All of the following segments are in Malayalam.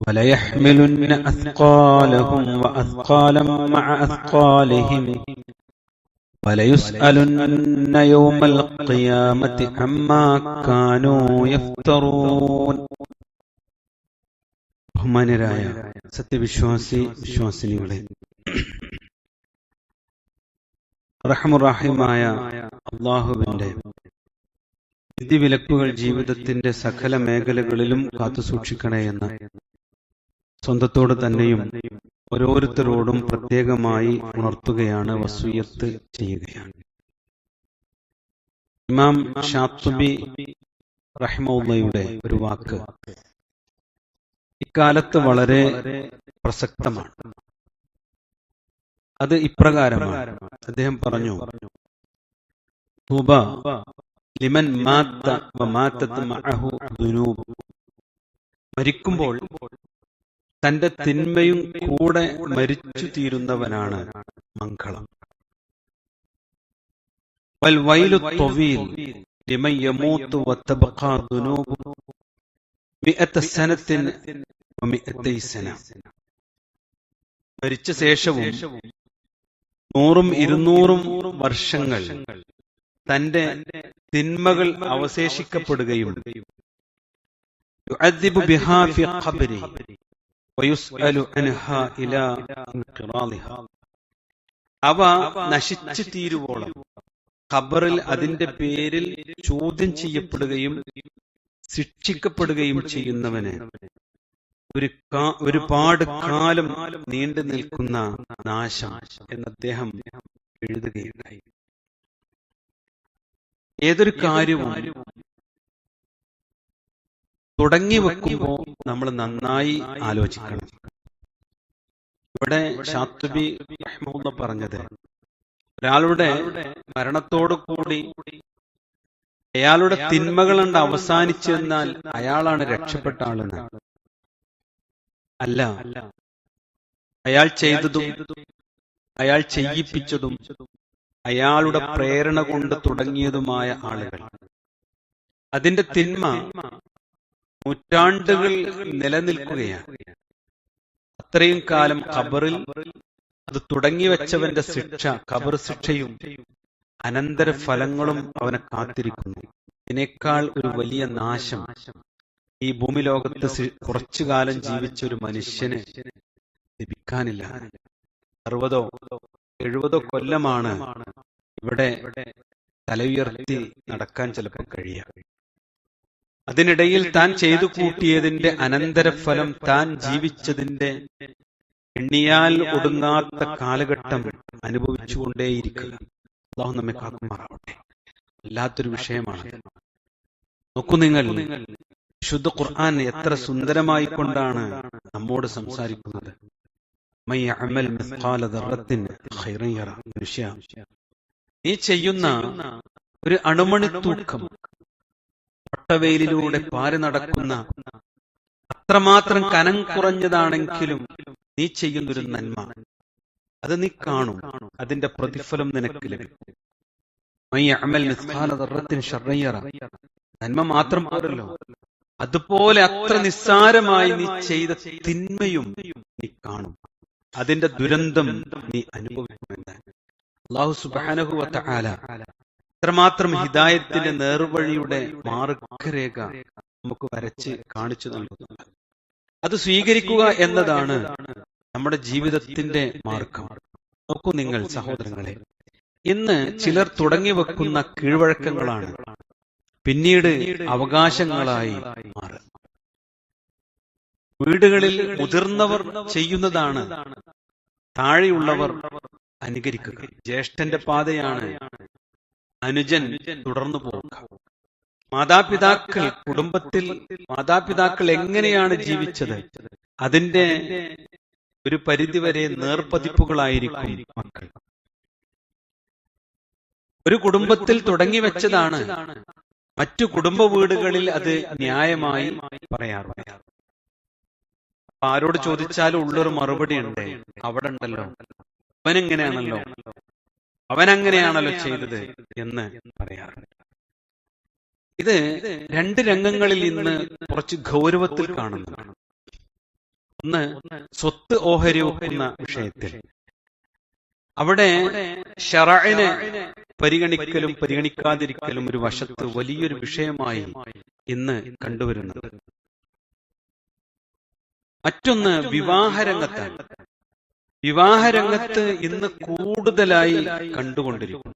وليحملن أثقالهم وأثقالا مع أثقالهم وليسألن يوم القيامة عما كانوا يفترون ബഹുമാനരായ സത്യവിശ്വാസി വിശ്വാസിനികളെ റഹമുറാഹിമായ അള്ളാഹുവിന്റെ വിധിവിലക്കുകൾ ജീവിതത്തിന്റെ സകല മേഖലകളിലും കാത്തുസൂക്ഷിക്കണേ എന്ന് സ്വന്തത്തോട് തന്നെയും ഓരോരുത്തരോടും പ്രത്യേകമായി ഉണർത്തുകയാണ് വസൂയത്ത് ചെയ്യുകയാണ്. ഇമാം ഷാത്തുബി റഹ്മുള്ളയുടെ ഒരു വാക്ക് ഇക്കാലത്ത് വളരെ പ്രസക്തമാണ്. അത് ഇപ്രകാരമാണ്. അദ്ദേഹം പറഞ്ഞു തുബ ലിമൻ മാത്ത മഅഹു മരിക്കുമ്പോൾ തന്റെ തിന്മയും കൂടെ മരിച്ചു തീരുന്നവനാണ് മംഗളം والويل الطويل لمن يموت وتبقى ذنوب مئة سنة ومئتي سنة മരിച്ച ശേഷവും നൂറും ഇരുന്നൂറും വർഷങ്ങൾ തന്റെ തിന്മകൾ അവശേഷിക്കപ്പെടുകയും അവ നശിച്ചു തീരുവോളം ഖബറിൽ അതിന്റെ പേരിൽ ചോദ്യം ചെയ്യപ്പെടുകയും ശിക്ഷിക്കപ്പെടുകയും ചെയ്യുന്നവന്. ഒരു ഒരുപാട് കാലം നീണ്ടു നിൽക്കുന്ന നാശം എന്ന് അദ്ദേഹം എഴുതുകയുണ്ടായി. ഏതൊരു കാര്യവും തുടങ്ങി വെക്കുമ്പോൾ നമ്മൾ നന്നായി ആലോചിക്കണം. ഇവിടെ ഷാത്തുബി റഹ്മുള്ള പറഞ്ഞത് ഒരാളുടെ മരണത്തോടു കൂടി അയാളുടെ തിന്മകൾ കണ്ട് അവസാനിച്ചെന്നാൽ അയാളാണ് രക്ഷപ്പെട്ട ആളെന്ന്. അല്ല അയാൾ ചെയ്തതും അയാൾ ചെയ്യിപ്പിച്ചതും അയാളുടെ പ്രേരണ കൊണ്ട് തുടങ്ങിയതുമായ ആളുകൾ. അതിന്റെ തിന്മ നൂറ്റാണ്ടുകൾ നിലനിൽക്കുകയാണ്. അത്രയും കാലം ഖബറിൽ അത് തുടങ്ങി വെച്ചവന്റെ ശിക്ഷ ഖബർ ശിക്ഷയും അനന്തര ഫലങ്ങളും അവനെ കാത്തിരിക്കുന്നു. ഇതിനേക്കാൾ ഒരു വലിയ നാശം ഈ ഭൂമി ലോകത്ത് കുറച്ചു കാലം ജീവിച്ച ഒരു മനുഷ്യന് ലഭിക്കാനില്ല. അറുപതോ എഴുപതോ കൊല്ലമാണ് ഇവിടെ തലയുയർത്തി നടക്കാൻ ചിലപ്പോൾ കഴിയുക. അതിനിടയിൽ താൻ ചെയ്തു കൂട്ടിയതിന്റെ അനന്തരഫലം താൻ ജീവിച്ചതിന്റെ എണ്ണിയാൽ ഒടുങ്ങാത്ത കാലഘട്ടം അനുഭവിച്ചുകൊണ്ടേയിരിക്കുക. അള്ളാഹു നമ്മെ കാക്കുമാറാവട്ടെ വല്ലാത്തൊരു വിഷയമാണ്. നോക്കൂ നിങ്ങൾ ശുദ്ധ ഖുർആൻ എത്ര സുന്ദരമായി കൊണ്ടാണ് നമ്മോട് സംസാരിക്കുന്നത്. മനുഷ്യ നീ ചെയ്യുന്ന ഒരു അണുമണി തൂക്കം. പട്ടവെയിലൂടെ പാരി നടക്കുന്ന അത്രമാത്രം കനം കുറഞ്ഞതാണെങ്കിലും നീ ചെയ്യുന്നൊരു നന്മ. അത് നീ കാണും. അതിന്റെ പ്രതിഫലം നിനക്ക് ലഭിക്കും. നന്മ മാത്രം പോരല്ലോ. അതുപോലെ അത്ര നിസ്സാരമായി നീ ചെയ്ത തിന്മയും നീ കാണും. അതിന്റെ ദുരന്തം നീ അനുഭവിക്കുമെന്ന് അള്ളാഹു ആല ഇത്രമാത്രം ഹിദായത്തിന്റെ നേർവഴിയുടെ മാർഗരേഖ നമുക്ക് വരച്ച് കാണിച്ചു നൽകുന്നുണ്ട് അത് സ്വീകരിക്കുക എന്നതാണ് നമ്മുടെ ജീവിതത്തിന്റെ മാർഗം. നോക്കൂ നിങ്ങൾ സഹോദരങ്ങളെ. ഇന്ന് ചിലർ തുടങ്ങി വെക്കുന്ന കീഴ്വഴക്കങ്ങളാണ്. പിന്നീട് അവകാശങ്ങളായി മാറുക. വീടുകളിൽ മുതിർന്നവർ ചെയ്യുന്നതാണ്. താഴെയുള്ളവർ അനുകരിക്കുക. ജ്യേഷ്ഠന്റെ പാതയാണ് അനുജൻ തുടർന്നു പോവുക മാതാപിതാക്കൾ കുടുംബത്തിൽ മാതാപിതാക്കൾ എങ്ങനെയാണ് ജീവിച്ചത്? അതിന്റെ ഒരു പരിധിവരെ നേർപ്പതിപ്പുകളായിരിക്കും മക്കൾ. ഒരു കുടുംബത്തിൽ തുടങ്ങി വെച്ചതാണ് മറ്റു കുടുംബ വീടുകളിൽ അത് ന്യായമായി പറയാറുണ്ട്. ആരോട് ചോദിച്ചാലും ഉള്ളൊരു മറുപടി ഉണ്ട് അവിടെ ഉണ്ടല്ലോ. അവനെങ്ങനെയാണല്ലോ? അവനങ്ങനെയാണല്ലോ ചെയ്തത് എന്ന് പറയാറുണ്ട്. ഇത് രണ്ട് രംഗങ്ങളിൽ ഇന്ന് കുറച്ച് ഗൗരവത്തിൽ കാണുന്നു. ഒന്ന് സ്വത്ത് ഓഹരി വെക്കുന്ന വിഷയത്തിൽ. അവിടെ ഷറായിനെ പരിഗണിക്കലും പരിഗണിക്കാതിരിക്കലും ഒരു വശത്ത് വലിയൊരു വിഷയമായി ഇന്ന് കണ്ടുവരുന്നത്. മറ്റൊന്ന് വിവാഹരംഗത്താണ്. വിവാഹരംഗത്ത് ഇന്ന് കൂടുതലായി കണ്ടുകൊണ്ടിരിക്കും.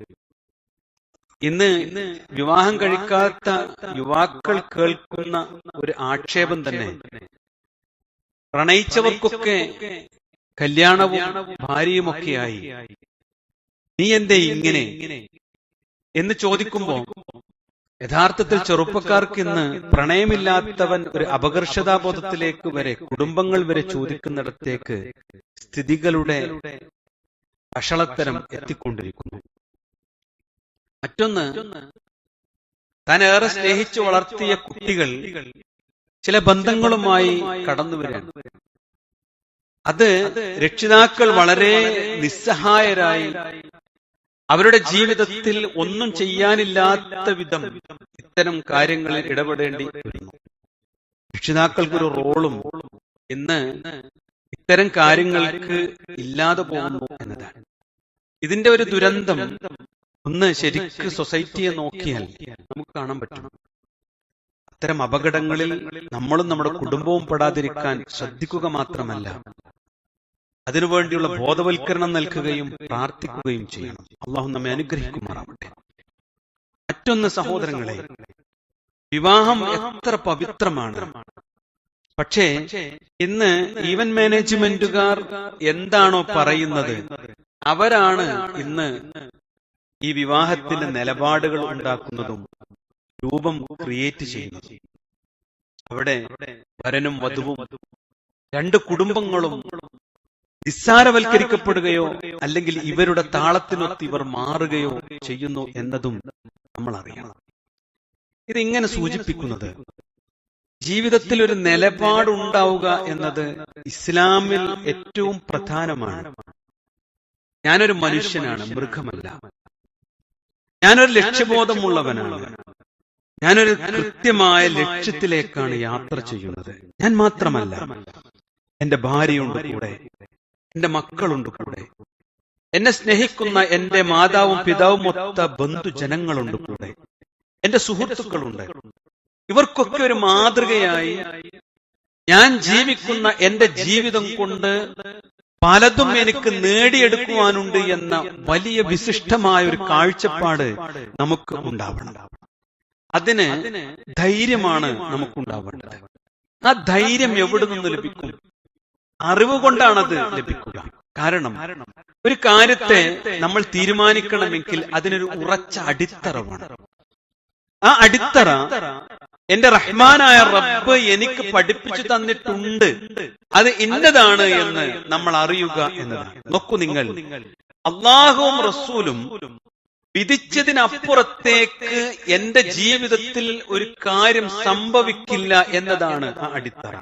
ഇന്ന് വിവാഹം കഴിക്കാത്ത യുവാക്കൾ കേൾക്കുന്ന ഒരു ആക്ഷേപം തന്നെ. പ്രണയിച്ചവർക്കൊക്കെ കല്യാണവും ഭാര്യയുമൊക്കെയായി. നീ എന്തേ ഇങ്ങനെ? എന്ന് ചോദിക്കുമ്പോ യഥാർത്ഥത്തിൽ ചെറുപ്പക്കാർക്ക് ഇന്ന് പ്രണയമില്ലാത്തവൻ ഒരു അപകർഷതാബോധത്തിലേക്ക് വരെ കുടുംബങ്ങൾ വരെ ചോദിക്കുന്നിടത്തേക്ക് സ്ഥിതികളുടെ വഷളത്തരം എത്തിക്കൊണ്ടിരിക്കുന്നു. മറ്റൊന്ന് താൻ ഏറെ സ്നേഹിച്ചു വളർത്തിയ കുട്ടികൾ ചില ബന്ധങ്ങളുമായി കടന്നു വരാൻ അത് രക്ഷിതാക്കൾ വളരെ നിസ്സഹായരായി അവരുടെ ജീവിതത്തിൽ ഒന്നും ചെയ്യാനില്ലാത്ത വിധം ഇത്തരം കാര്യങ്ങളിൽ ഇടപെടേണ്ടി വരുന്നു. രക്ഷിതാക്കൾക്കൊരു റോളും ഇന്ന് ഇത്തരം കാര്യങ്ങൾക്ക് ഇല്ലാതെ പോകുന്നു എന്നതാണ്. ഇതിന്റെ ഒരു ദുരന്തം ഒന്ന് ശരിക്ക് സൊസൈറ്റിയെ നോക്കിയാൽ നമുക്ക് കാണാൻ പറ്റും. അത്തരം അപകടങ്ങളിൽ നമ്മളും നമ്മുടെ കുടുംബവും പെടാതിരിക്കാൻ ശ്രദ്ധിക്കുക മാത്രമല്ല. അതിനുവേണ്ടിയുള്ള ബോധവൽക്കരണം നൽകുകയും പ്രാർത്ഥിക്കുകയും ചെയ്യണം. അള്ളാഹു നമ്മെ അനുഗ്രഹിക്കുമാറാവട്ടെ. മറ്റൊന്ന് സഹോദരങ്ങളെ വിവാഹം എത്ര പവിത്രമാണ്. പക്ഷേ ഇന്ന് ഈവന്റ് മാനേജ്മെന്റുകാർ എന്താണോ പറയുന്നത് അവരാണ് ഇന്ന് ഈ വിവാഹത്തിന്റെ നിലപാടുകൾ ഉണ്ടാക്കുന്നതും രൂപം ക്രിയേറ്റ് ചെയ്യുന്നതും. അവിടെ വരനും വധുവും രണ്ട് കുടുംബങ്ങളും നിസ്സാരവൽക്കരിക്കപ്പെടുകയോ അല്ലെങ്കിൽ ഇവരുടെ താളത്തിനൊത്ത് ഇവർ മാറുകയോ ചെയ്യുന്നു എന്നതും നമ്മൾ അറിയണം ഇതിങ്ങനെ സൂചിപ്പിക്കുന്നത് ജീവിതത്തിൽ ഒരു നിലപാടുണ്ടാവുക എന്നത് ഇസ്ലാമിൽ ഏറ്റവും പ്രധാനമാണ്. ഞാനൊരു മനുഷ്യനാണ് മൃഗമല്ല. ഞാനൊരു ലക്ഷ്യബോധമുള്ളവനാണ്. ഞാനൊരു കൃത്യമായ ലക്ഷ്യത്തിലേക്കാണ് യാത്ര ചെയ്യുന്നത്. ഞാൻ മാത്രമല്ല എന്റെ ഭാര്യയുണ്ട് കൂടെ. എന്റെ മക്കളുണ്ട് കൂടെ. എന്നെ സ്നേഹിക്കുന്ന എന്റെ മാതാവും പിതാവും ഒത്ത ബന്ധുജനങ്ങളുണ്ട് കൂടെ. എന്റെ സുഹൃത്തുക്കളുണ്ട്. ഇവർക്കൊക്കെ ഒരു മാതൃകയായി ഞാൻ ജീവിക്കുന്ന എന്റെ ജീവിതം കൊണ്ട് പലതും എനിക്ക് നേടിയെടുക്കുവാനുണ്ട് എന്ന വലിയ വിശിഷ്ടമായ ഒരു കാഴ്ചപ്പാട് നമുക്ക് ഉണ്ടാവണം. അതിന് ധൈര്യമാണ് നമുക്കുണ്ടാവേണ്ടത്. ആ ധൈര്യം എവിടെ നിന്ന് ലഭിക്കും? അറിവ് കൊണ്ടാണത് ലഭിക്കുക. കാരണം ഒരു കാര്യത്തെ നമ്മൾ തീരുമാനിക്കണമെങ്കിൽ അതിനൊരു ഉറച്ച അടിത്തറ വേണം. ആ അടിത്തറ എന്റെ റഹ്മാനായ റബ്ബ് എനിക്ക് പഠിപ്പിച്ചു തന്നിട്ടുണ്ട്. അത് ഇന്നതാണ് എന്ന് നമ്മൾ അറിയുക എന്നതാണ്. നോക്കൂ നിങ്ങൾ. അള്ളാഹുവും റസൂലും വിധിച്ചതിനപ്പുറത്തേക്ക് എന്റെ ജീവിതത്തിൽ ഒരു കാര്യം സംഭവിക്കില്ല എന്നതാണ് ആ അടിത്തറ.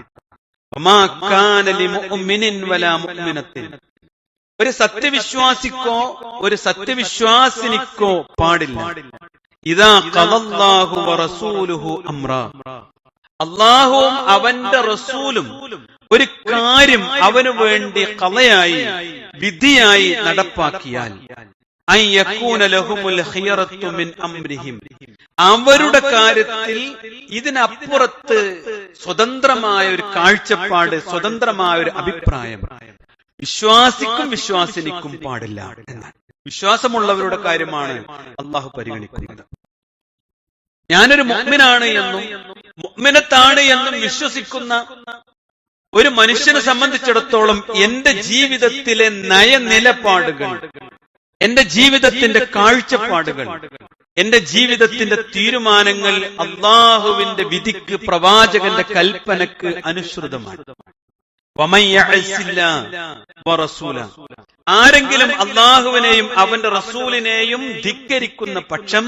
ഒരു സത്യവിശ്വാസിക്കോ ഒരു സത്യവിശ്വാസിനിക്കോ പാടില്ല. ഇതാ ഖലല്ലാഹു റസൂലുഹു അമ്ര അള്ളാഹുവും അവന്റെ റസൂലും ഒരു കാര്യം അവനു വേണ്ടി കലയായി വിധിയായി നടപ്പാക്കിയാൽ അവരുടെ കാര്യത്തിൽ ഇതിനപ്പുറത്ത് സ്വതന്ത്രമായ ഒരു കാഴ്ചപ്പാട് സ്വതന്ത്രമായ ഒരു അഭിപ്രായം. വിശ്വാസിക്കും വിശ്വാസിനിക്കും പാടില്ല എന്നാണ്. വിശ്വാസമുള്ളവരുടെ കാര്യമാണ് അള്ളാഹു പരിഗണിക്കുന്നത്. ഞാനൊരു മുഗ്മിനാണ് എന്നും മുഗ്മിനത്താണ് എന്നും വിശ്വസിക്കുന്ന ഒരു മനുഷ്യനെ സംബന്ധിച്ചിടത്തോളം എന്റെ ജീവിതത്തിലെ നയനിലപാടുകൾ എന്റെ ജീവിതത്തിന്റെ കാഴ്ചപ്പാടുകൾ എന്റെ ജീവിതത്തിന്റെ തീരുമാനങ്ങൾ അള്ളാഹുവിന്റെ വിധിക്ക് പ്രവാചകന്റെ കൽപ്പനക്ക് അനുസൃതമാണ്. ആരെങ്കിലും അള്ളാഹുവിനെയും അവന്റെ റസൂലിനെയും ധിക്കരിക്കുന്ന പക്ഷം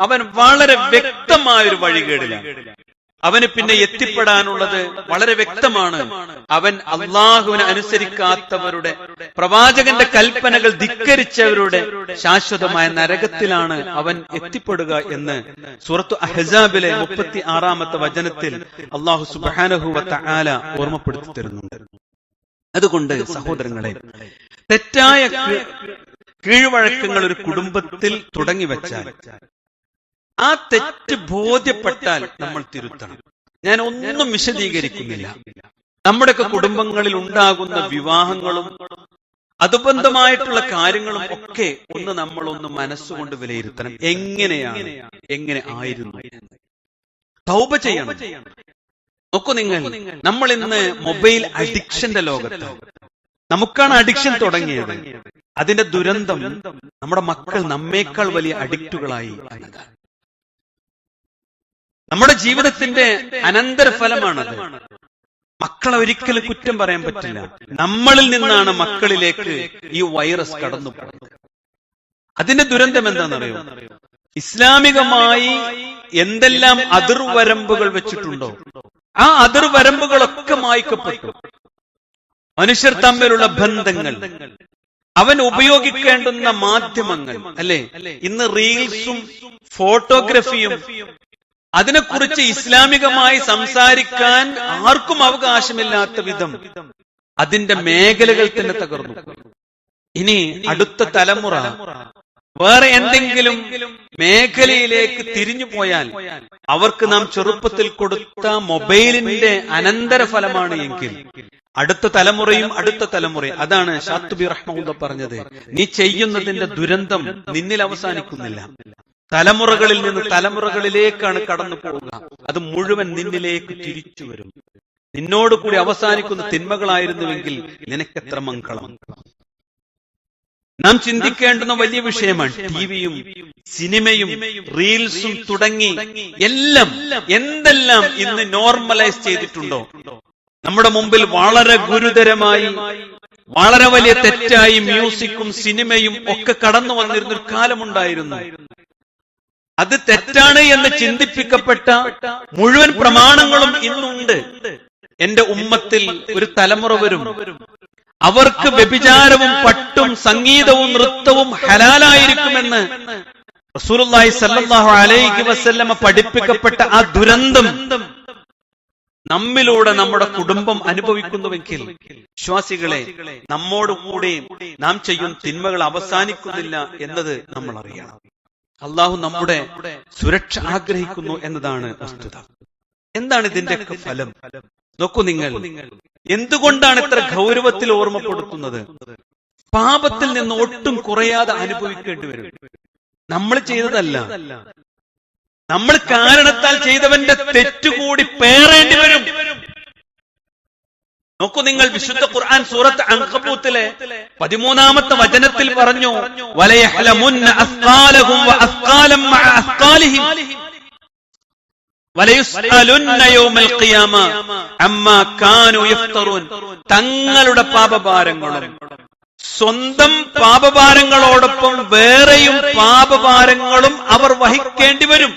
അവൻ വളരെ വ്യക്തമായ ഒരു വഴികേടിലാണ്. അവന് പിന്നെ എത്തിപ്പെടാനുള്ളത് വളരെ വ്യക്തമാണ്. അവൻ അള്ളാഹുവിനെ അനുസരിക്കാത്തവരുടെ പ്രവാചകന്റെ കൽപ്പനകൾ ധിക്കരിച്ചവരുടെ ശാശ്വതമായ നരകത്തിലാണ് അവൻ എത്തിപ്പെടുക എന്ന് സൂറത്തു അഹസാബിലെ മുപ്പത്തി ആറാമത്തെ വചനത്തിൽ അള്ളാഹു സുബാനഹുവത്ത ആല ഓർമ്മപ്പെടുത്തി തരുന്നുണ്ട് അതുകൊണ്ട് സഹോദരങ്ങളെ തെറ്റായ കീഴ്വഴക്കങ്ങൾ ഒരു കുടുംബത്തിൽ തുടങ്ങി വെച്ചാൽ ആ തെറ്റ് ബോധ്യപ്പെട്ടാൽ നമ്മൾ തിരുത്തണം. ഞാൻ ഒന്നും വിശദീകരിക്കുന്നില്ല. നമ്മുടെയൊക്കെ കുടുംബങ്ങളിൽ ഉണ്ടാകുന്ന വിവാഹങ്ങളും അതുബന്ധമായിട്ടുള്ള കാര്യങ്ങളും ഒക്കെ ഒന്ന് നമ്മളൊന്ന് മനസ്സുകൊണ്ട് വിലയിരുത്തണം. എങ്ങനെയാണ്? എങ്ങനെ ആയിരുന്നു? തൗപ ചെയ്യണം. നോക്കൂ നിങ്ങൾ. നമ്മൾ ഇന്ന് മൊബൈൽ അഡിക്ഷന്റെ ലോകത്ത്. നമുക്കാണ് അഡിക്ഷൻ തുടങ്ങിയത്. അതിന്റെ ദുരന്തം നമ്മുടെ മക്കൾ നമ്മേക്കാൾ വലിയ അഡിക്റ്റുകളായി. എന്നതാണ് നമ്മുടെ ജീവിതത്തിന്റെ അനന്തരഫലമാണത്. മക്കളെ ഒരിക്കലും കുറ്റം പറയാൻ പറ്റില്ല. നമ്മളിൽ നിന്നാണ് മക്കളിലേക്ക് ഈ വൈറസ് കടന്നു പോകുന്നത്. അതിന്റെ ദുരന്തം എന്താണെന്നറിയോ? ഇസ്ലാമികമായി എന്തെല്ലാം അതിർവരമ്പുകൾ വെച്ചിട്ടുണ്ടോ? ആ അതിർവരമ്പുകളൊക്കെ മായ്ക്കപ്പെട്ടു. മനുഷ്യർ തമ്മിലുള്ള ബന്ധങ്ങൾ അവൻ ഉപയോഗിക്കേണ്ടുന്ന മാധ്യമങ്ങൾ അല്ലെ? ഇന്ന് റീൽസും ഫോട്ടോഗ്രഫിയും അതിനെക്കുറിച്ച് ഇസ്ലാമികമായി സംസാരിക്കാൻ ആർക്കും അവകാശമില്ലാത്ത വിധം അതിന്റെ മേഖലകൾ തന്നെ തകർന്നു. ഇനി അടുത്ത തലമുറ വേറെ എന്തെങ്കിലും മേഖലയിലേക്ക് തിരിഞ്ഞു പോയാൽ അവർക്ക് നാം ചെറുപ്പത്തിൽ കൊടുത്ത മൊബൈലിന്റെ അനന്തരഫലമാണ് എങ്കിൽ അടുത്ത തലമുറയും അടുത്ത തലമുറയും അതാണ് ഷാത്തുബി റഹ്മുല്ല പറഞ്ഞത്. നീ ചെയ്യുന്നതിന്റെ ദുരന്തം നിന്നിൽ അവസാനിക്കുന്നില്ല. തലമുറകളിൽ നിന്ന് തലമുറകളിലേക്കാണ് കടന്നു പോവുക അത് മുഴുവൻ നിന്നിലേക്ക് തിരിച്ചു വരും. നിന്നോട് കൂടി അവസാനിക്കുന്ന തിന്മകളായിരുന്നുവെങ്കിൽ നിനക്കെത്ര മംഗളം. നാം ചിന്തിക്കേണ്ടുന്ന വലിയ വിഷയമാണ് ടിവിയും സിനിമയും റീൽസും തുടങ്ങി എല്ലാം എന്തെല്ലാം ഇന്ന് നോർമലൈസ് ചെയ്തിട്ടുണ്ടോ? നമ്മുടെ മുമ്പിൽ വളരെ ഗുരുതരമായി വളരെ വലിയ തെറ്റായി മ്യൂസിക്കും സിനിമയും ഒക്കെ കടന്നു വന്നിരുന്ന ഒരു കാലമുണ്ടായിരുന്നു. അത് തെറ്റാണ് എന്ന് ചിന്തിപ്പിക്കപ്പെട്ട മുഴുവൻ പ്രമാണങ്ങളും ഇന്നുണ്ട്. എന്റെ ഉമ്മത്തിൽ ഒരു തലമുറ വരും അവർക്ക് വ്യഭിചാരവും പട്ടും സംഗീതവും നൃത്തവും ഹലാലായിരിക്കുമെന്ന് റസൂലുള്ളാഹി സല്ലല്ലാഹു അലൈഹി വസല്ലമ പഠിപ്പിക്കപ്പെട്ട ആ ദുരന്തം നമ്മിലൂടെ നമ്മുടെ കുടുംബം അനുഭവിക്കുന്നുവെങ്കിൽ വിശ്വാസികളെ നമ്മോട് കൂടെ നാം ചെയ്യും തിന്മകൾ അവസാനിക്കുന്നില്ല എന്നത് നമ്മൾ അറിയണം അള്ളാഹു നമ്മുടെ സുരക്ഷ ആഗ്രഹിക്കുന്നു എന്നതാണ് വസ്തുത. എന്താണ് ഇതിന്റെയൊക്കെ ഫലം? നോക്കൂ നിങ്ങൾ. എന്തുകൊണ്ടാണ് ഇത്ര ഗൗരവത്തിൽ ഓർമ്മപ്പെടുത്തുന്നത്? പാപത്തിൽ നിന്ന് ഒട്ടും കുറയാതെ അനുഭവിക്കേണ്ടി വരും. നമ്മൾ ചെയ്തതല്ല. നമ്മൾ കാരണത്താൽ ചെയ്തവന്റെ തെറ്റുകൂടി പേറേണ്ടി വരും. നോക്കൂ നിങ്ങൾ വിശുദ്ധ ഖുർആൻ സൂറത്ത് അങ്കബൂത്തിലെ പതിമൂന്നാമത്തെ വചനത്തിൽ പറഞ്ഞു തങ്ങളുടെ പാപഭാരങ്ങളും. സ്വന്തം പാപഭാരങ്ങളോടൊപ്പം വേറെയും പാപഭാരങ്ങളും അവർ വഹിക്കേണ്ടി വരും.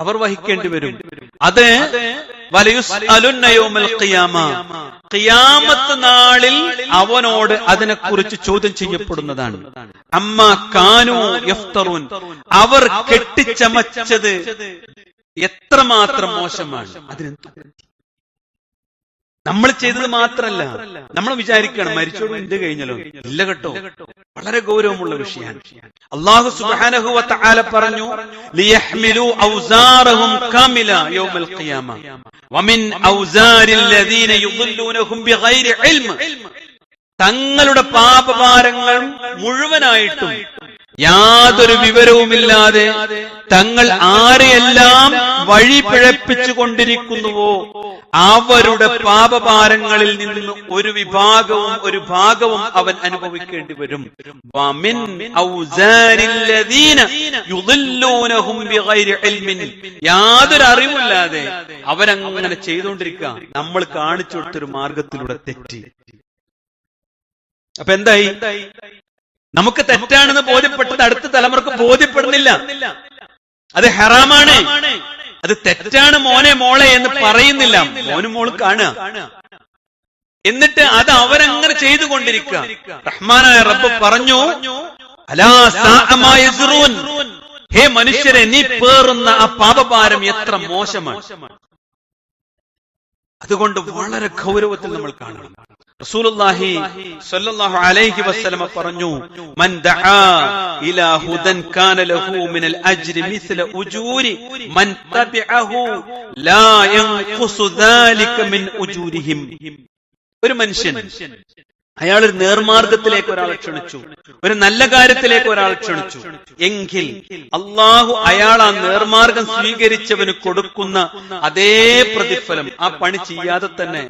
അവർ വഹിക്കേണ്ടി വരും. അത് ഖിയാമത്ത് നാളിൽ അവനോട് അതിനെക്കുറിച്ച് ചോദ്യം ചെയ്യപ്പെടുന്നതാണ്. അമ്മ കാനു യഫ്തറൂൻ. അവർ കെട്ടിച്ചമച്ചത് എത്രമാത്രം മോശമാണ്. അതിനെന്ത്? നമ്മൾ ചെയ്തത് മാത്രല്ല. നമ്മൾ വിചാരിക്കണം മരിച്ചോട് എന്ത് കഴിഞ്ഞല്ലോ. ഇല്ല കേട്ടോ. വളരെ ഗൗരവമുള്ള വിഷയമാണ്. അള്ളാഹു സുബ്ഹാനഹു വ തആല പറഞ്ഞു ലിയഹ്മിലു ഔസാറഹും കാമില യൗമൽ ഖിയാമ. വമിൻ ലദീന യുദ്ല്ലൂനഹും ബിഗൈരി ഇൽമ്. തങ്ങളുടെ പാപഭാരങ്ങൾ മുഴുവനായിട്ടും യാതൊരു വിവരവുമില്ലാതെ തങ്ങൾ ആരെയെല്ലാം വഴി പിഴപ്പിച്ചു കൊണ്ടിരിക്കുന്നുവോ അവരുടെ പാപഭാരങ്ങളിൽ നിന്ന് ഒരു വിഭാഗവും ഒരു ഭാഗവും അവൻ അനുഭവിക്കേണ്ടി വരും. യാതൊരു അറിവില്ലാതെ അവരങ്ങനെ ചെയ്തുകൊണ്ടിരിക്കുക. നമ്മൾ കാണിച്ചു കൊടുത്തൊരു മാർഗത്തിലൂടെ തെറ്റി. അപ്പൊ എന്തായി? നമുക്ക് തെറ്റാണെന്ന് ബോധ്യപ്പെട്ടത് അടുത്ത തലമുറയ്ക്ക് ബോധ്യപ്പെടുന്നില്ല. അത് ഹെറാമാണ്. അത് തെറ്റാണ് മോനെ മോളെ എന്ന് പറയുന്നില്ല. മോനും മോൾ കാണുക. എന്നിട്ട് അത് അവരങ്ങനെ ചെയ്തുകൊണ്ടിരിക്കുക. റഹ്മാനായ റബ്ബ് പറഞ്ഞു. ഹേ മനുഷ്യരെ നീ പേറുന്ന ആ പാപഭാരം എത്ര മോശമാണ്. അതുകൊണ്ട് വളരെ ഗൗരവത്തിൽ നമ്മൾ കാണണം. റസൂലുള്ളാഹി സ്വല്ലല്ലാഹു അലൈഹി പറഞ്ഞു മൻ ഇലാ ഹുദൻ കാന ലഹു മിനൽ ഉജൂരി മൻ ലാ ദാലിക മിൻ ഉജൂരിഹിം. ഒരു മനുഷ്യൻ അയാൾ ഒരു നേർമാർഗത്തിലേക്ക് ഒരാളെ ക്ഷണിച്ചു. ഒരു നല്ല കാര്യത്തിലേക്ക് ഒരാളെ ക്ഷണിച്ചു. എങ്കിൽ അള്ളാഹു അയാൾ ആ നേർമാർഗം സ്വീകരിച്ചവന് കൊടുക്കുന്ന അതേ പ്രതിഫലം ആ പണി ചെയ്യാതെ തന്നെ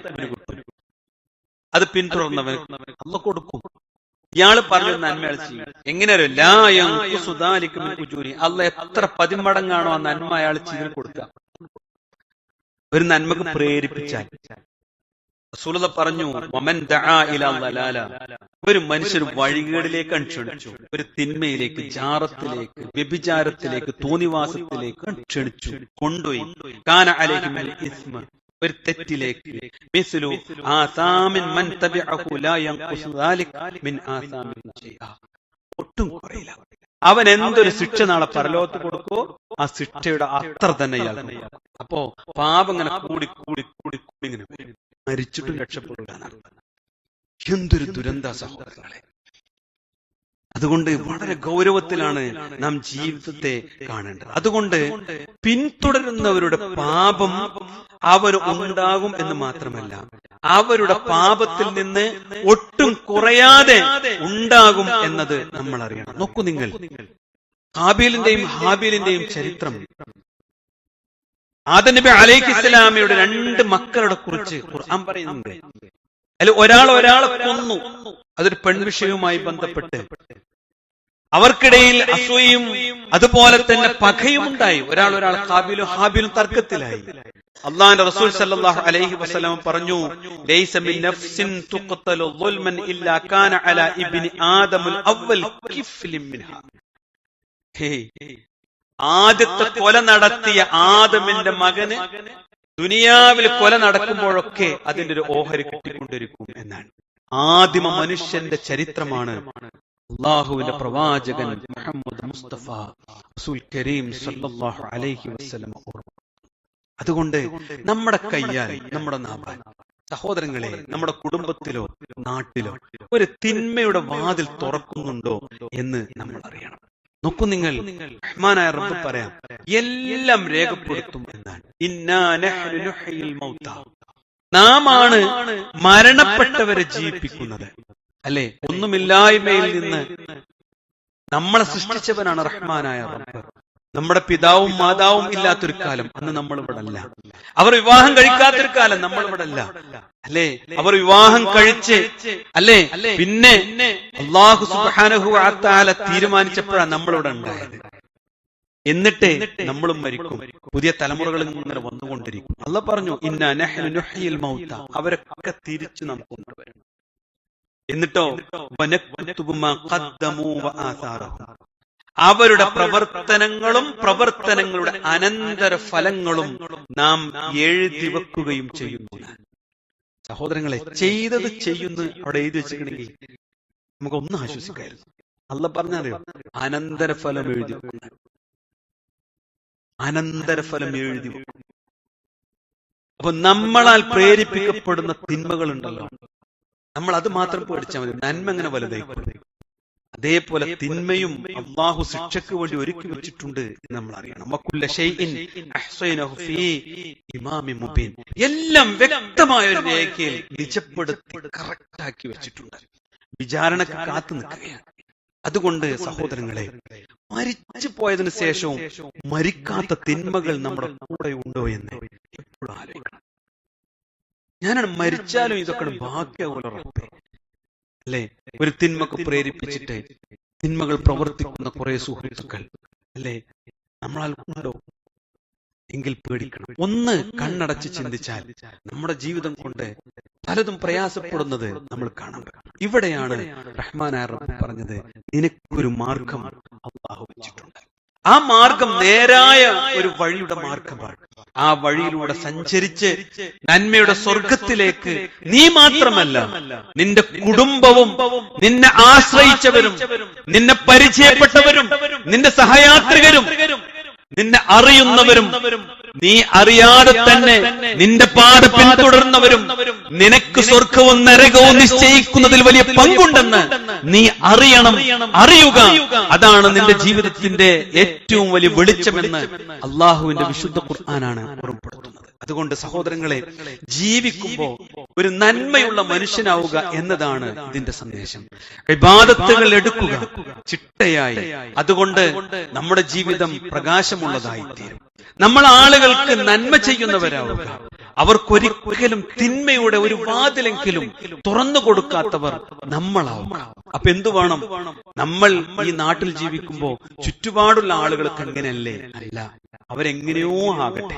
അത് പിന്തുടർന്നവന് അല്ല കൊടുക്കും. ഇയാൾ പറഞ്ഞ നന്മ അയാൾ ചെയ്യും. എങ്ങനെയല്ലോ സുതാലിക്കും അല്ല എത്ര പതിമടങ്ങാണോ ആ നന്മ അയാൾ ചെയ്ത് കൊടുക്കുക. ഒരു നന്മക്ക് പ്രേരിപ്പിച്ചാൽ റസൂലത പറഞ്ഞു ദലാല. ഒരു മനുഷ്യർ വഴികേടിലേക്ക് ക്ഷണിച്ചു ഒരു തിന്മയിലേക്ക് ജാറത്തിലേക്ക് വ്യഭിചാരത്തിലേക്ക് തോന്നിവാസത്തിലേക്ക് ക്ഷണിച്ചു കൊണ്ടുപോയി. കാന ഇസ്മ ഒരു തെറ്റിലേക്ക്. മിസ്ലു ആസാമിൻ മൻ ലാ ദാലിക മിൻ ആസാമിൻ ഒട്ടും കുറയില്ല. അവൻ എന്തൊരു ശിക്ഷ നാളെ പരലോകത്ത് കൊടുക്കോ ആ ശിക്ഷയുടെ അത്ര തന്നെ അപ്പോ പാപം ഇങ്ങനെ കൂടി കൂടി കൂടി കൂടി ഇങ്ങനെ വരും. മരിച്ചിട്ടും രക്ഷപ്പെടുക എന്തൊരു ദുരന്ത സഹോദരങ്ങളെ. അതുകൊണ്ട് വളരെ ഗൗരവത്തിലാണ് നാം ജീവിതത്തെ കാണേണ്ടത്. അതുകൊണ്ട് പിന്തുടരുന്നവരുടെ പാപം അവർ ഉണ്ടാകും എന്ന് മാത്രമല്ല അവരുടെ പാപത്തിൽ നിന്ന് ഒട്ടും കുറയാതെ ഉണ്ടാകും എന്നത് നമ്മൾ അറിയണം നോക്കൂ നിങ്ങൾ. ഹാബീലിന്റെയും ഹാബീലിന്റെയും ചരിത്രം. ആദനബി അലൈഹി ഇസ്ലാമിയുടെ രണ്ട് മക്കളുടെ കുറിച്ച് ഖുർആൻ പറയുന്നുണ്ട്. അതിൽ ഒരാൾ ഒരാളെ കൊന്നു. അതൊരു പെൺവിഷയവുമായി ബന്ധപ്പെട്ട്. അവർക്കിടയിൽ അസൂയും അതുപോലെ തന്നെ പകയും ഉണ്ടായി. ഒരാൾ ഒരാൾ ഹാബിലും ഹാബിലും തർക്കത്തിലായി. അള്ളാന്റെ റസൂൽ സല്ലല്ലാഹു അലൈഹി വസല്ലം പറഞ്ഞു ലൈസ മിൻ നഫ്സിൻ തുഖ്തലു ളുൽമൻ ഇല്ലാ കാന അലാ ഇബ്നി ആദമുൽ അവ്വൽ കിഫ്ലിൻ മിൻഹാ. ആദ്യത്തെ കൊല നടത്തിയ ആദമിന്റെ മകന് ദുനിയാവിൽ കൊല നടക്കുമ്പോഴൊക്കെ അതിന്റെ ഒരു ഓഹരി കിട്ടിക്കൊണ്ടിരിക്കും എന്നാണ്. ആദിമ മനുഷ്യന്റെ ചരിത്രമാണ് അള്ളാഹുവിന്റെ പ്രവാചകൻ മുഹമ്മദ് മുസ്തഫ റസൂൽ കരീം അലൈഹി വസല്ലം അതുകൊണ്ട് നമ്മുടെ കയ്യാൽ നമ്മുടെ നാവാൽ സഹോദരങ്ങളെ നമ്മുടെ കുടുംബത്തിലോ നാട്ടിലോ ഒരു തിന്മയുടെ വാതിൽ തുറക്കുന്നുണ്ടോ എന്ന് നമ്മൾ അറിയണം നോക്കൂ നിങ്ങൾ. റഹ്മാനായ റബ്ബ് പറയാം. എല്ലാം രേഖപ്പെടുത്തും എന്നാണ്. ഇന്നാ നഹ്നു നുഹ്യിൽ മൗത നാം ആണ് മരണപ്പെട്ടവരെ ജീവിപ്പിക്കുന്നത്. അല്ലെ? ഒന്നുമില്ലായ്മയിൽ നിന്ന് നമ്മളെ സൃഷ്ടിച്ചവനാണ് റഹ്മാനായ റബ്ബ്. നമ്മുടെ പിതാവും മാതാവും ഇല്ലാത്തൊരു കാലം അന്ന് നമ്മൾ ഇവിടെ അല്ല അവർ വിവാഹം കഴിക്കാത്തൊരു കാലം നമ്മൾ ഇവിടെ അല്ല? അല്ലേ? അവർ വിവാഹം കഴിച്ച് അല്ലേ? പിന്നെ അള്ളാഹു സുബ്ഹാനഹു ആത്താല തീരുമാനിച്ചപ്പോഴാണ് നമ്മളിവിടെ ഉണ്ടായത്. എന്നിട്ട് നമ്മളും മരിക്കും. പുതിയ തലമുറകൾ ഇങ്ങനെ വന്നുകൊണ്ടിരിക്കും. അല്ല പറഞ്ഞു ഇന്ന മൗത്ത. അവരൊക്കെ തിരിച്ചു നമുക്ക് എന്നിട്ടോ? അവരുടെ പ്രവർത്തനങ്ങളും പ്രവർത്തനങ്ങളുടെ അനന്തര ഫലങ്ങളും നാം എഴുതി വെക്കുകയും ചെയ്യുന്നു. സഹോദരങ്ങളെ ചെയ്തത് ചെയ്യുന്നു അവിടെ എഴുതി വെച്ചിട്ടുണ്ടെങ്കിൽ നമുക്ക് ഒന്ന് ആശ്വസിക്കായിരുന്നു അല്ല പറഞ്ഞറിയോ അനന്തരഫലം എഴുതി അനന്തരഫലം എഴുതി അപ്പൊ നമ്മളാൽ പ്രേരിപ്പിക്കപ്പെടുന്ന തിന്മകൾ ഉണ്ടല്ലോ നമ്മൾ അത് മാത്രം പഠിച്ചാൽ മതി. നന്മ എങ്ങനെ വലുതായിക്കൊള്ളു അതേപോലെ തിന്മയും അള്ളാഹു ശിക്ഷയ്ക്ക് വേണ്ടി ഒരുക്കി വെച്ചിട്ടുണ്ട് എന്ന് നമ്മൾ അറിയണം. മുബീൻ. എല്ലാം വ്യക്തമായ ഒരു രേഖയിൽ നിജപ്പെടുത്തി കറക്റ്റാക്കി വെച്ചിട്ടുണ്ട്. വിചാരണക്ക് കാത്തു നിൽക്കുകയാണ്. അതുകൊണ്ട് സഹോദരങ്ങളെ മരിച്ചു പോയതിനു ശേഷവും മരിക്കാത്ത തിന്മകൾ നമ്മുടെ കൂടെ ഉണ്ടോ എന്ന് എപ്പോഴും ആലോചിക്കണം. ഞാനാണ് മരിച്ചാലും ഇതൊക്കെ റബ്ബേ അല്ലെ? ഒരു തിന്മക്ക് പ്രേരിപ്പിച്ചിട്ട് തിന്മകൾ പ്രവർത്തിക്കുന്ന കുറെ സുഹൃത്തുക്കൾ അല്ലെ? നമ്മളാൽ ഉണ്ടോ എങ്കിൽ പേടിക്കണം. ഒന്ന് കണ്ണടച്ച് ചിന്തിച്ചാൽ നമ്മുടെ ജീവിതം കൊണ്ട് പലതും പ്രയാസപ്പെടുന്നത് നമ്മൾ കാണാം ഇവിടെയാണ് റഹ്മാൻ റബ്ബ് പറഞ്ഞത് നിനക്കൊരു മാർഗം അള്ളാഹു വെച്ചിട്ടുണ്ട്. ആ മാർഗം നേരായ ഒരു വഴിയുടെ മാർഗമാണ് ആ വഴിയിലൂടെ സഞ്ചരിച്ച് നന്മയുടെ സ്വർഗത്തിലേക്ക് നീ മാത്രമല്ല നിന്റെ കുടുംബവും നിന്നെ ആശ്രയിച്ചവരും നിന്നെ പരിചയപ്പെട്ടവരും നിന്റെ സഹയാത്രികരും നിന്നെ അറിയുന്നവരും നീ അറിയാതെ തന്നെ നിന്റെ പാത പിന്തുടർന്നവരും നിനക്ക് സ്വർഗവും നരകവും നിശ്ചയിക്കുന്നതിൽ വലിയ പങ്കുണ്ടെന്ന് നീ അറിയണം അറിയുക. അതാണ് നിന്റെ ജീവിതത്തിന്റെ ഏറ്റവും വലിയ വെളിച്ചമെന്ന് അള്ളാഹുവിന്റെ വിശുദ്ധ ഖുർആനാണ് ഓർമ്മപ്പെടുത്തുന്നത്. അതുകൊണ്ട് സഹോദരങ്ങളെ ജീവിക്കുമ്പോ ഒരു നന്മയുള്ള മനുഷ്യനാവുക എന്നതാണ് ഇതിന്റെ സന്ദേശം. വിവാദത്തുകൾ എടുക്കുക ചിട്ടയായി. അതുകൊണ്ട് നമ്മുടെ ജീവിതം പ്രകാശമുള്ളതായി തീരും. നമ്മൾ ആളുകൾക്ക് നന്മ ചെയ്യുന്നവരാവുക. അവർക്കൊരിക്കലും തിന്മയുടെ ഒരു വാതിലെങ്കിലും തുറന്നു കൊടുക്കാത്തവർ നമ്മളാവുക. അപ്പൊ എന്തു വേണം? നമ്മൾ ഈ നാട്ടിൽ ജീവിക്കുമ്പോ ചുറ്റുപാടുള്ള ആളുകൾക്ക് എങ്ങനെയല്ലേ അല്ല. അവരെങ്ങനെയോ ആകട്ടെ.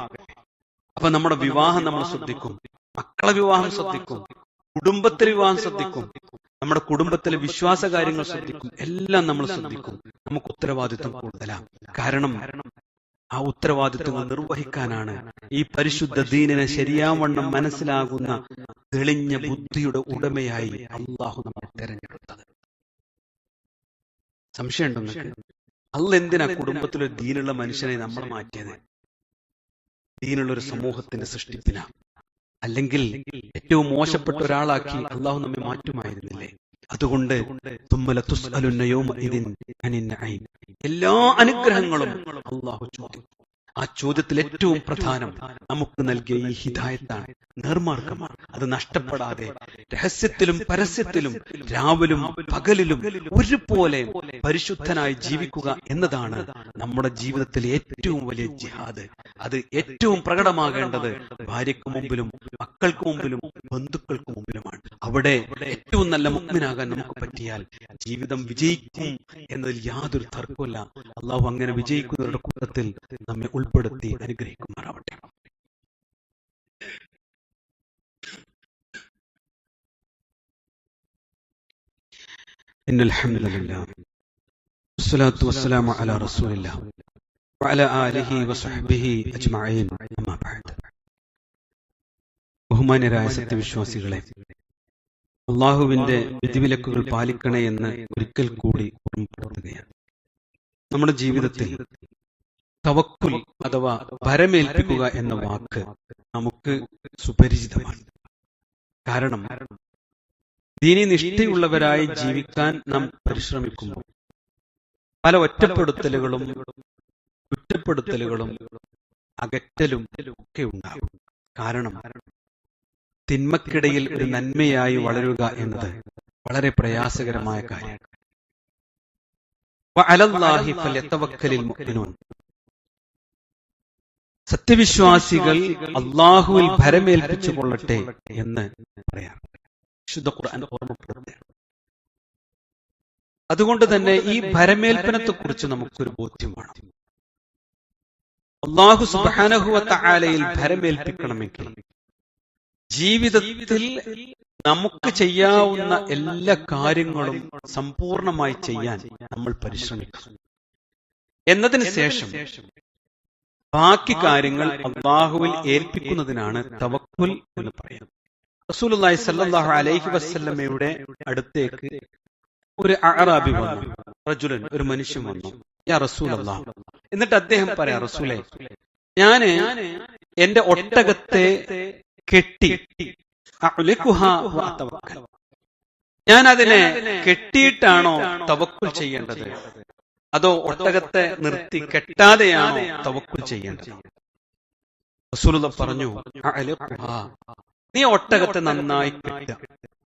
അപ്പൊ നമ്മുടെ വിവാഹം നമ്മൾ ശ്രദ്ധിക്കും. മക്കളെ വിവാഹം ശ്രദ്ധിക്കും. കുടുംബത്തിലെ വിവാഹം ശ്രദ്ധിക്കും. നമ്മുടെ കുടുംബത്തിലെ വിശ്വാസ കാര്യങ്ങൾ ശ്രദ്ധിക്കും. എല്ലാം നമ്മൾ ശ്രദ്ധിക്കും. നമുക്ക് ഉത്തരവാദിത്വം കൂടുതലാണ് കാരണം ആ ഉത്തരവാദിത്വങ്ങൾ നിർവഹിക്കാനാണ് ഈ പരിശുദ്ധ ദീനിനെ ശരിയാവണ്ണം മനസ്സിലാകുന്ന തെളിഞ്ഞ ബുദ്ധിയുടെ ഉടമയായി അള്ളാഹു നമ്മൾ തെരഞ്ഞെടുത്തത്. സംശയമുണ്ടോ നിങ്ങൾക്ക് അല്ല എന്തിനാ കുടുംബത്തിലൊരു ദീനുള്ള മനുഷ്യനെ നമ്മൾ മാറ്റിയത്? ദീനുള്ള ഒരു സമൂഹത്തിന്റെ സൃഷ്ടിപ്പിനാണ് അല്ലെങ്കിൽ ഏറ്റവും മോശപ്പെട്ട ഒരാളാക്കി അള്ളാഹു നമ്മെ മാറ്റുമായിരുന്നില്ലേ? അതുകൊണ്ട്. എല്ലാ അനുഗ്രഹങ്ങളും അള്ളാഹു ചോദിക്കും. ആ ചോദ്യത്തിൽ ഏറ്റവും പ്രധാനം നമുക്ക് നൽകിയ ഈ ഹിതായത്താണ് നേർമാർഗമാണ്. അത് നഷ്ടപ്പെടാതെ രഹസ്യത്തിലും പരസ്യത്തിലും രാവിലും പകലിലും ഒരുപോലെ പരിശുദ്ധനായി ജീവിക്കുക എന്നതാണ് നമ്മുടെ ജീവിതത്തിലെ ഏറ്റവും വലിയ ജിഹാദ്. അത് ഏറ്റവും പ്രകടമാകേണ്ടത് ഭാര്യക്ക് മുമ്പിലും മക്കൾക്ക് മുമ്പിലും ബന്ധുക്കൾക്ക് മുമ്പിലുമാണ്. അവിടെ ഏറ്റവും നല്ല മുഗ്നാകാൻ നമുക്ക് പറ്റിയാൽ ജീവിതം വിജയിക്കും എന്നതിൽ യാതൊരു തർക്കമില്ല അള്ളാഹു അങ്ങനെ വിജയിക്കുന്നവരുടെ കൂട്ടത്തിൽ നമ്മെ ഉൾപ്പെടുത്തി അനുഗ്രഹിക്കുമാറാവട്ടെ إن الحمد لله والصلاة والسلام على رسول الله وعلى آله وصحبه أجمعين أما بعد ബഹുമാന്യരായ സത്യവിശ്വാസികളെ അള്ളാഹുവിന്റെ വിധിവിലക്കുകൾ പാലിക്കണേ എന്ന് ഒരിക്കൽ കൂടി ഓർമ്മപ്പെടുത്തുകയാണ് നമ്മുടെ ജീവിതത്തിൽ തവക്കുൽ അഥവാ ഭരമേൽപ്പിക്കുക എന്ന വാക്ക് നമുക്ക് സുപരിചിതമാണ്. കാരണം ദീനി നിഷ്ഠയുള്ളവരായി ജീവിക്കാൻ നാം പരിശ്രമിക്കുമ്പോൾ പല ഒറ്റപ്പെടുത്തലുകളും കുറ്റപ്പെടുത്തലുകളും അകറ്റലും ഒക്കെ ഉണ്ടാകും. കാരണം തിന്മക്കിടയിൽ ഒരു നന്മയായി വളരുക എന്നത് വളരെ പ്രയാസകരമായ കാര്യമാണ്. സത്യവിശ്വാസികൾ അള്ളാഹുവിൽ ഭരമേൽപ്പിച്ചു കൊള്ളട്ടെ എന്ന് പറയാം വിശുദ്ധ ഖുർആൻ ഓർമ്മപ്പെടുത്തുകയാണ് അതുകൊണ്ട് തന്നെ ഈ ഭരമേൽപ്പനത്തെ കുറിച്ച് നമുക്കൊരു ബോധ്യം വേണം. അള്ളാഹു സുബാനഹുവത്ത ആലയിൽ ഭരമേൽപ്പിക്കണമെങ്കിൽ ജീവിതത്തിൽ നമുക്ക് ചെയ്യാവുന്ന എല്ലാ കാര്യങ്ങളും സമ്പൂർണമായി ചെയ്യാൻ നമ്മൾ പരിശ്രമിക്കണം. എന്നതിന് ശേഷം ബാക്കി കാര്യങ്ങൾ അള്ളാഹുവിൽ ഏൽപ്പിക്കുന്നതിനാണ് തവക്കുൽ എന്ന് പറയുന്നത്. റസൂലുള്ളാഹി സ്വല്ലല്ലാഹു അലൈഹി വസ്ല്ലമ്മയുടെ അടുത്തേക്ക് ഒരു അറാബി വന്നു. റജുലൻ ഒരു മനുഷ്യൻ വന്നു. യാ റസൂൽ അള്ളാഹു എന്നിട്ട് അദ്ദേഹം പറയാ റസൂലെ ഞാൻ എന്റെ ഒട്ടകത്തെ കെട്ടി ഞാൻ അതിനെ കെട്ടിയിട്ടാണോ തവക്കുൽ ചെയ്യേണ്ടത്? അതോ ഒട്ടകത്തെ നിർത്തി കെട്ടാതെയാണോ തവക്കുൽ ചെയ്യേണ്ടത്? റസൂലുള്ള പറഞ്ഞു. നീ ഒട്ടകത്തെ നന്നായി കെട്ടുക.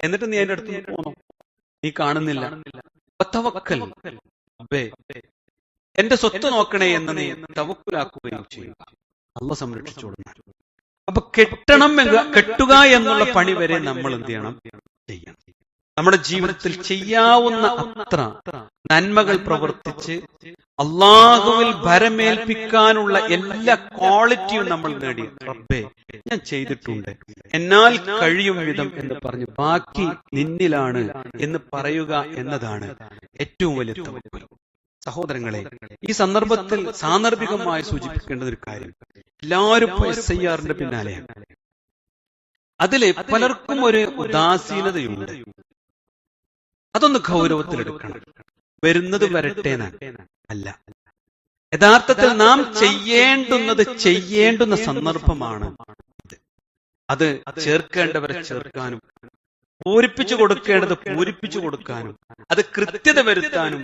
എന്നിട്ട് നീ എന്റെ അടുത്ത് പോകണം നീ കാണുന്നില്ല. തവക്കൽ എന്റെ സ്വത്ത് നോക്കണേ എന്ന് നീ തവക്കുലാക്കുകയും ചെയ്യുക. അല്ല സംരക്ഷിച്ചോളും അപ്പൊ കെട്ടണം കെട്ടുക എന്നുള്ള പണി വരെ നമ്മൾ എന്ത് ചെയ്യണം? ചെയ്യണം. നമ്മുടെ ജീവിതത്തിൽ ചെയ്യാവുന്ന അത്ര നന്മകൾ പ്രവർത്തിച്ച് അള്ളാഹുവിൽ ഭരമേൽപ്പിക്കാനുള്ള എല്ലാ ക്വാളിറ്റിയും നമ്മൾ നേടി. റബ്ബേ ഞാൻ ചെയ്തിട്ടുണ്ട്. എന്നാൽ കഴിയും വിധം എന്ന് പറഞ്ഞു ബാക്കി നിന്നിലാണ് എന്ന് പറയുക എന്നതാണ് ഏറ്റവും വലിയ സഹോദരങ്ങളെ ഈ സന്ദർഭത്തിൽ സാന്ദർഭികമായി സൂചിപ്പിക്കേണ്ടത് ഒരു കാര്യം. എല്ലാവരും എസ് ഐ ആറിന്റെ പിന്നാലെയാണ്. അതിലെ പലർക്കും ഒരു ഉദാസീനതയുണ്ട്. അതൊന്ന് ഗൗരവത്തിലെടുക്കണം. വരുന്നത് വരട്ടെ അല്ല. യഥാർത്ഥത്തിൽ നാം ചെയ്യേണ്ടുന്നത് ചെയ്യേണ്ടുന്ന സന്ദർഭമാണ് അത് ചേർക്കേണ്ടവരെ ചേർക്കാനും പൂരിപ്പിച്ചു കൊടുക്കേണ്ടത് പൂരിപ്പിച്ചു കൊടുക്കാനും അത് കൃത്യത വരുത്താനും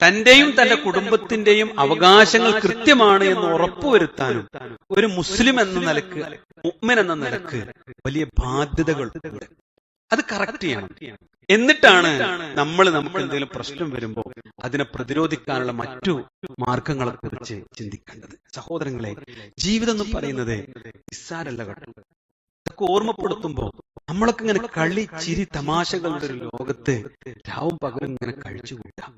തന്റെയും തന്റെ കുടുംബത്തിന്റെയും അവകാശങ്ങൾ കൃത്യമാണ് എന്ന് ഉറപ്പുവരുത്താനും ഒരു മുസ്ലിം എന്ന നിലയ്ക്ക് മുഅ്മിൻ എന്ന നിലയ്ക്ക് വലിയ ബാധ്യതകൾ അത് കറക്റ്റ് ചെയ്യണം. എന്നിട്ടാണ് നമ്മൾ നമുക്ക് എന്തെങ്കിലും പ്രശ്നം വരുമ്പോൾ അതിനെ പ്രതിരോധിക്കാനുള്ള മറ്റു മാർഗങ്ങളെ കുറിച്ച് ചിന്തിക്കേണ്ടത്. സഹോദരങ്ങളെ ജീവിതം എന്ന് പറയുന്നത് നിസ്സാരല്ല കേട്ടോ. ഇതൊക്കെ ഓർമ്മപ്പെടുത്തുമ്പോ നമ്മളൊക്കെ ഇങ്ങനെ കളി ചിരി തമാശകളുടെ ഒരു ലോകത്ത് രാവും പകലും ഇങ്ങനെ കഴിച്ചുകൂട്ടാം.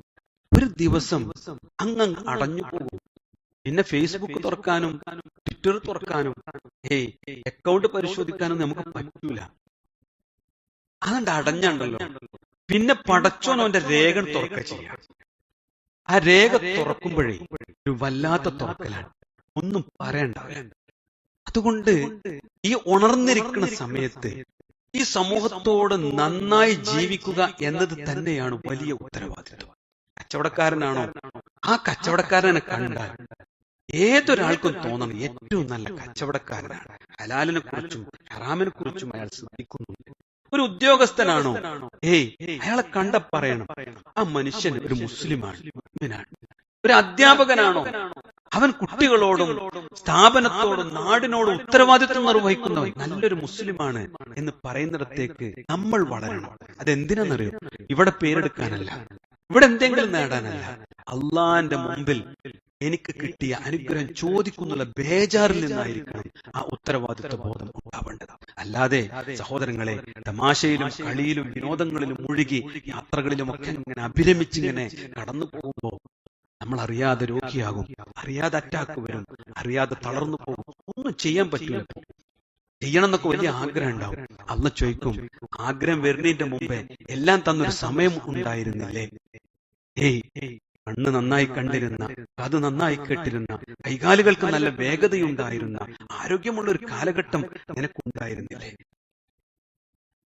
ഒരു ദിവസം അങ്ങ് അടഞ്ഞു പോകും. പിന്നെ ഫേസ്ബുക്ക് തുറക്കാനും ട്വിറ്റർ തുറക്കാനും ഏയ് അക്കൗണ്ട് പരിശോധിക്കാനും നമുക്ക് പറ്റൂല. അതുകൊണ്ട് അടഞ്ഞുണ്ടല്ലോ. പിന്നെ പടച്ചോൻ അവന്റെ രേഖ തുറക്ക ചെയ്യാം. ആ രേഖ തുറക്കുമ്പോഴേ ഒരു വല്ലാത്ത തുറക്കലാണ്. ഒന്നും പറയണ്ട. അതുകൊണ്ട് ഈ ഉണർന്നിരിക്കുന്ന സമയത്ത് ഈ സമൂഹത്തോട് നന്നായി ജീവിക്കുക എന്നത് തന്നെയാണ് വലിയ ഉത്തരവാദിത്വം. കച്ചവടക്കാരനാണോ? ആ കച്ചവടക്കാരനെ കണ്ടാൽ ഏതൊരാൾക്കും തോന്നണം ഏറ്റവും നല്ല കച്ചവടക്കാരനാണ്. ഹലാലിനെ കുറിച്ചും ഹറാമിനെ കുറിച്ചും അയാൾ ശ്രദ്ധിക്കുന്നുണ്ട്. ഒരു ഉദ്യോഗസ്ഥനാണോ? ഏയ് അയാളെ കണ്ട പറയണം. ആ മനുഷ്യൻ ഒരു മുസ്ലിമാണ്. ഒരു അധ്യാപകനാണോ? അവൻ കുട്ടികളോടും സ്ഥാപനത്തോടും നാടിനോടും ഉത്തരവാദിത്വം നിർവഹിക്കുന്നവൻ നല്ലൊരു മുസ്ലിമാണ് എന്ന് പറയുന്നിടത്തേക്ക് നമ്മൾ വളരണം. അതെന്തിനാണെന്നറിയോ? ഇവിടെ പേരെടുക്കാനല്ല. ഇവിടെ എന്തെങ്കിലും നേടാനല്ല? അള്ളാന്റെ മുമ്പിൽ എനിക്ക് കിട്ടിയ അനുഗ്രഹം ചോദിക്കുന്നുള്ള ബേജാറിൽ നിന്നായിരിക്കണം ആ ഉത്തരവാദിത്വ ബോധം ഉണ്ടാവേണ്ടത്. അല്ലാതെ സഹോദരങ്ങളെ തമാശയിലും കളിയിലും വിനോദങ്ങളിലും മുഴുകി യാത്രകളിലും ഒക്കെ ഇങ്ങനെ അഭിരമിച്ചിങ്ങനെ കടന്നു പോകുമ്പോൾ നമ്മൾ അറിയാതെ രോഗിയാകും അറിയാതെ അറ്റാക്ക് വരും അറിയാതെ തളർന്നു പോകും. ഒന്നും ചെയ്യാൻ പറ്റില്ല ചെയ്യണം എന്നൊക്കെ വലിയ ആഗ്രഹം ഉണ്ടാവും അന്ന് ചോദിക്കും ആഗ്രഹം വരുന്നതിന്റെ മുമ്പേ എല്ലാം തന്നൊരു സമയം ഉണ്ടായിരുന്നില്ലേ? ഏയ് കണ്ണ് നന്നായി കണ്ടിരുന്ന അത് നന്നായി കേട്ടിരുന്ന കൈകാലുകൾക്ക് നല്ല വേഗതയുണ്ടായിരുന്ന ആരോഗ്യമുള്ള ഒരു കാലഘട്ടം നിനക്കുണ്ടായിരുന്നില്ലേ?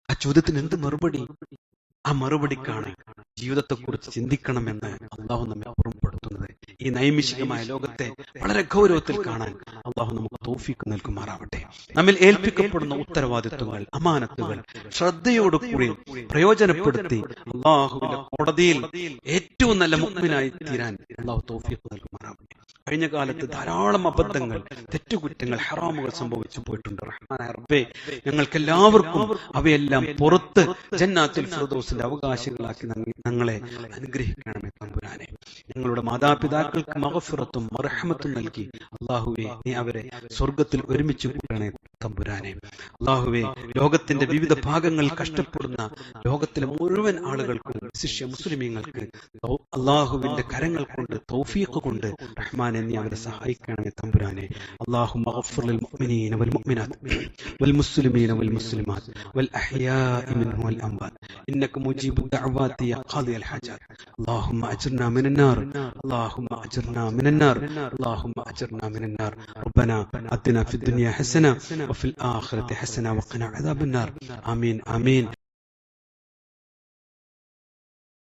ആ ചോദ്യത്തിന് എന്ത് മറുപടി? ആ മറുപടിക്കാണ് ജീവിതത്തെക്കുറിച്ച് ചിന്തിക്കണമെന്ന് അള്ളാഹു നമ്മെ ഓർമ്മപ്പെടുത്തുന്നത്. ഈ നൈമിഷികമായ ലോകത്തെ വളരെ ഗൗരവത്തിൽ കാണാൻ അള്ളാഹു നമുക്ക് തോഫിക്ക് നൽകുമാറാവട്ടെ. നമ്മിൽ ഏൽപ്പിക്കപ്പെടുന്ന ഉത്തരവാദിത്വങ്ങൾ അമാനത്തുകൾ ശ്രദ്ധയോടുകൂടി പ്രയോജനപ്പെടുത്തി അള്ളാഹുവിന്റെ കോടതിയിൽ ഏറ്റവും നല്ല മുമ്പിനായി തീരാൻ അള്ളാഹു തോഫിക്ക് നൽകുമാറാവട്ടെ. കഴിഞ്ഞ കാലത്ത് ധാരാളം അബദ്ധങ്ങൾ തെറ്റുകുറ്റങ്ങൾ ഹറാമുകൾ സംഭവിച്ചു പോയിട്ടുണ്ട്. റഹ്മാനായ റബ്ബേ ഞങ്ങൾക്ക് എല്ലാവർക്കും അവയെല്ലാം പുറത്ത് ജന്നാത്തിൽ ഫിറദോസിന്റെ അവകാശികളാക്കി ഞങ്ങളെ അനുഗ്രഹിക്കണമേ തമ്പുരാനെ. ഞങ്ങളുടെ മാതാപിതാക്കൾക്ക് മകഫിറത്തും മർഹമത്തും നൽകി അള്ളാഹുവെ നീ അവരെ സ്വർഗത്തിൽ ഒരുമിച്ച് കൂട്ടണേ തമ്പുരാനെ. അള്ളാഹുവെ ലോകത്തിന്റെ വിവിധ ഭാഗങ്ങളിൽ കഷ്ടപ്പെടുന്ന ലോകത്തിലെ മുഴുവൻ ആളുകൾക്കും ശിഷ്യ മുസ്ലിമീങ്ങൾക്ക് അള്ളാഹുവിന്റെ കരങ്ങൾ കൊണ്ട് തൗഫീഖ് കൊണ്ട് റഹ്മാനെ നീ അവരെ സഹായിക്കണമേ തമ്പുരാനെ അള്ളാഹു മഗ്ഫിർ ലിൽ മുഅ്മിനീന വൽ മുഅ്മിനാത്ത് വൽ മുസ്ലിമീന വൽ മുസ്ലിമാത്ത് വൽ അഹ്യാഇ മിൻഹും വൽ അംവാത് إنك مجيب الدعوات يا قاضي الحاجات اللهم أجرنا من النار اللهم أجرنا من النار اللهم أجرنا من النار ربنا أتنا في الدنيا حسنة وفي الآخرة حسنة وقنا عذاب النار آمين آمين